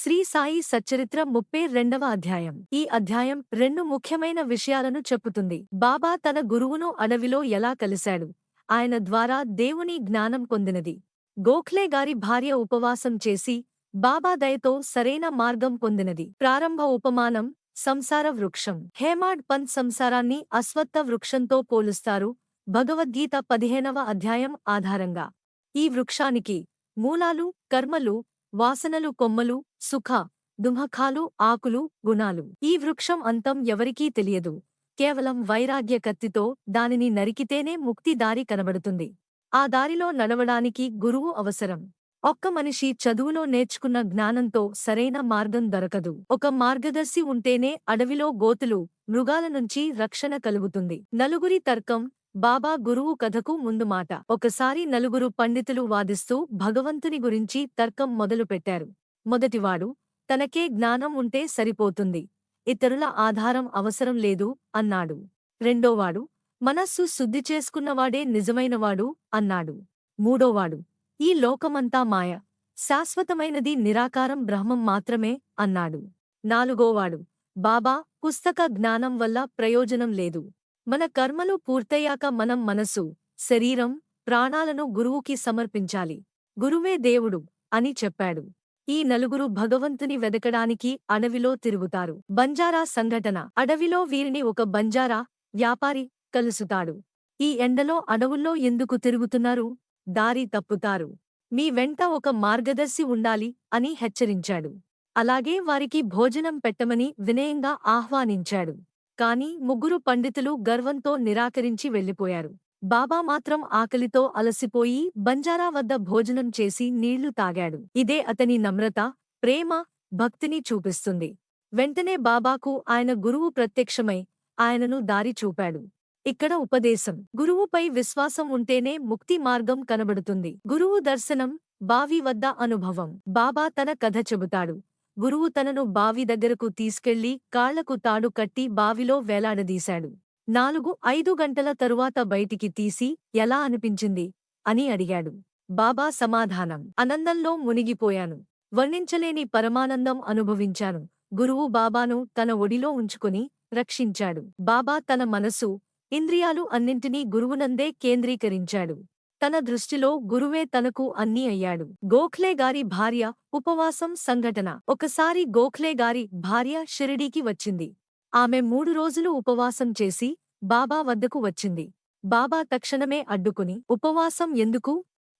శ్రీ సాయి సచ్చరిత్ర ముప్పై రెండవ అధ్యాయం. ఈ అధ్యాయం రెండు ముఖ్యమైన విషయాలను చెప్పుతుంది. బాబా తన గురువును అడవిలో ఎలా కలిశాడు? ఆయన ద్వారా దేవుని జ్ఞానం పొందినది. గోఖ్లే గారి భార్య ఉపవాసం చేసి బాబా దయతో సరైన మార్గం పొందినది. ప్రారంభ ఉపమానం సంసార వృక్షం. హేమాడ్ పంత్ సంసారాన్ని అశ్వత్థ వృక్షంతో పోలుస్తారు. భగవద్గీత పదిహేనవ అధ్యాయం ఆధారంగా. ఈ వృక్షానికి మూలాలు కర్మలు వాసనలు కొమ్మలు సుఖ దుమఖాలు ఆకులు గుణాలు. ఈ వృక్షం అంతం ఎవరికీ తెలియదు. కేవలం వైరాగ్య కత్తితో దానిని నరికితేనే ముక్తి దారి కనబడుతుంది. ఆ దారిలో నడవడానికి గురువు అవసరం. ఒక్క మనిషి చదువులో నేర్చుకున్న జ్ఞానంతో సరైన మార్గం దొరకదు. ఒక మార్గదర్శి ఉంటేనే అడవిలో గోతులు మృగాల నుంచి రక్షణ కలుగుతుంది. నలుగురి తర్కం బాబా గురువు కథకు ముందు మాట. ఒకసారి నలుగురు పండితులు వాదిస్తూ భగవంతుని గురించి తర్కం మొదలుపెట్టారు. మొదటివాడు తనకే జ్ఞానం ఉంటే సరిపోతుంది. ఇతరుల ఆధారం అవసరం లేదు అన్నాడు. రెండోవాడు మనస్సు శుద్ధి చేసుకున్నవాడే నిజమైనవాడు అన్నాడు. మూడోవాడు ఈ లోకమంతా మాయ. శాశ్వతమైనది నిరాకారం బ్రహ్మం మాత్రమే అన్నాడు. నాలుగోవాడు బాబా పుస్తక జ్ఞానం వల్ల ప్రయోజనం లేదు. మన కర్మలు పూర్తయ్యాక మనం మనసు శరీరం ప్రాణాలను గురువుకి సమర్పించాలి. గురువే దేవుడు అని చెప్పాడు. ఈ నలుగురు భగవంతుని వెదకడానికి అడవిలో తిరుగుతారు. బంజారా సంఘటన. అడవిలో వీరిని ఒక బంజారా వ్యాపారి కలుసుతాడు. ఈ ఎండలో అడవుల్లో ఎందుకు తిరుగుతున్నారు? దారి తప్పుతారు. మీ వెంట ఒక మార్గదర్శి ఉండాలి అని హెచ్చరించాడు. అలాగే వారికి భోజనం పెట్టమని వినయంగా ఆహ్వానించాడు. కాని ముగ్గురు పండితులు గర్వంతో నిరాకరించి వెళ్ళిపోయారు. బాబా మాత్రం ఆకలితో అలసిపోయి బంజారా వద్ద భోజనం చేసి నీళ్ళు తాగాడు. ఇదే అతని నమ్రత ప్రేమ భక్తిని చూపిస్తుంది. వెంటనే బాబాకు ఆయన గురువు ప్రత్యక్షమై ఆయనను దారి చూపాడు. ఇక్కడ ఉపదేశం గురువుపై విశ్వాసం ఉంటేనే ముక్తి మార్గం కనబడుతుంది. గురువు దర్శనం బావి వద్ద అనుభవం. బాబా తన కథ చెబుతాడు. గురువు తనను బావి దగ్గరకు తీసుకెళ్ళి కాళ్ళకు తాడు కట్టి బావిలో వేలాడదీశాడు. నాలుగు ఐదు గంటల తరువాత బయటికి తీసి ఎలా అనిపించింది? అని అడిగాడు. బాబా సమాధానం. ఆనందంలో మునిగిపోయాను. వర్ణించలేని పరమానందం అనుభవించాను. గురువు బాబాను తన ఒడిలో ఉంచుకుని రక్షించాడు. బాబా తన మనసు ఇంద్రియాలు అన్నింటినీ గురువునందే కేంద్రీకరించాడు. తన దృష్టిలో గురువే తనకు అన్నీ అయ్యాడు. గోఖ్లేగారి భార్య ఉపవాసం సంఘటన. ఒకసారి గోఖ్లేగారి భార్య షిరిడీకి వచ్చింది. ఆమె మూడు రోజులు ఉపవాసం చేసి బాబా వద్దకు వచ్చింది. బాబా తక్షణమే అడ్డుకుని ఉపవాసం ఎందుకు?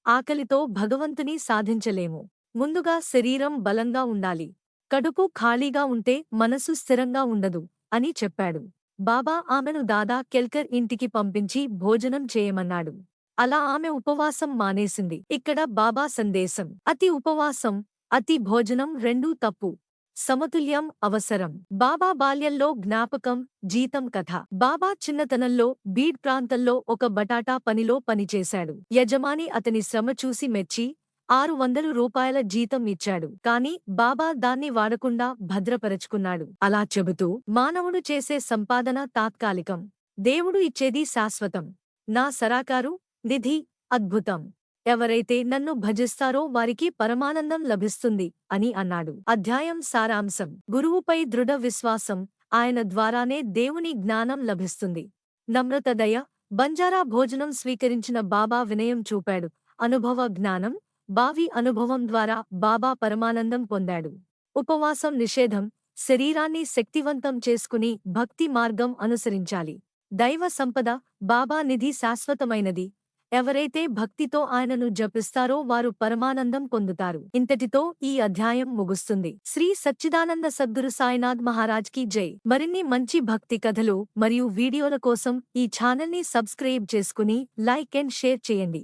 ఆకలితో భగవంతుని సాధించలేము. ముందుగా శరీరం బలంగా ఉండాలి. కడుపు ఖాళీగా ఉంటే మనసు స్థిరంగా ఉండదు అని చెప్పాడు. బాబా ఆమెను దాదా కెల్కర్ ఇంటికి పంపించి భోజనం చేయమన్నాడు. అలా ఆమె ఉపవాసం మానేసింది. ఇక్కడ బాబా సందేశం. అతి ఉపవాసం అతి భోజనం రెండూ తప్పు. సమతుల్యం అవసరం. బాబా బాల్యంలో జ్ఞాపకం జీతం కథ. బాబా చిన్నతనంలో బీడ్ ప్రాంతంలో ఒక బటాటా పనిలో పనిచేశాడు. యజమాని అతని శ్రమ చూసి మెచ్చి ఆరు వందలు రూపాయల జీతం ఇచ్చాడు. కాని బాబా దాన్ని వాడకుండా భద్రపరచుకున్నాడు. అలా చెబుతూ మానవుడు చేసే సంపాదన తాత్కాలికం. దేవుడు ఇచ్చేది శాశ్వతం. నా సరాకారు నిధి అద్భుతం. ఎవరైతే నన్ను భజిస్తారో వారికి పరమానందం లభిస్తుంది అని అన్నాడు. అధ్యాయం సారాంశం. గురువుపై దృఢ విశ్వాసం ఆయన ద్వారానే దేవుని జ్ఞానం లభిస్తుంది. నమ్రతదయ బంజారా భోజనం స్వీకరించిన బాబా వినయం చూపాడు. అనుభవ జ్ఞానం బావి అనుభవం ద్వారా బాబా పరమానందం పొందాడు. ఉపవాసం నిషేధం శరీరాన్ని శక్తివంతం చేసుకుని భక్తి మార్గం అనుసరించాలి. దైవ సంపద బాబా నిధి శాశ్వతమైనది. ఎవరైతే భక్తితో ఆయనను జపిస్తారో వారు పరమానందం పొందుతారు. ఇంతటితో ఈ అధ్యాయం ముగుస్తుంది. శ్రీ సచ్చిదానంద సద్గురు సాయినాథ్ మహారాజ్కి జై. మరిన్ని మంచి భక్తి కథలు మరియు వీడియోల కోసం ఈ ఛానల్ని సబ్స్క్రైబ్ చేసుకుని లైక్ అండ్ షేర్ చేయండి.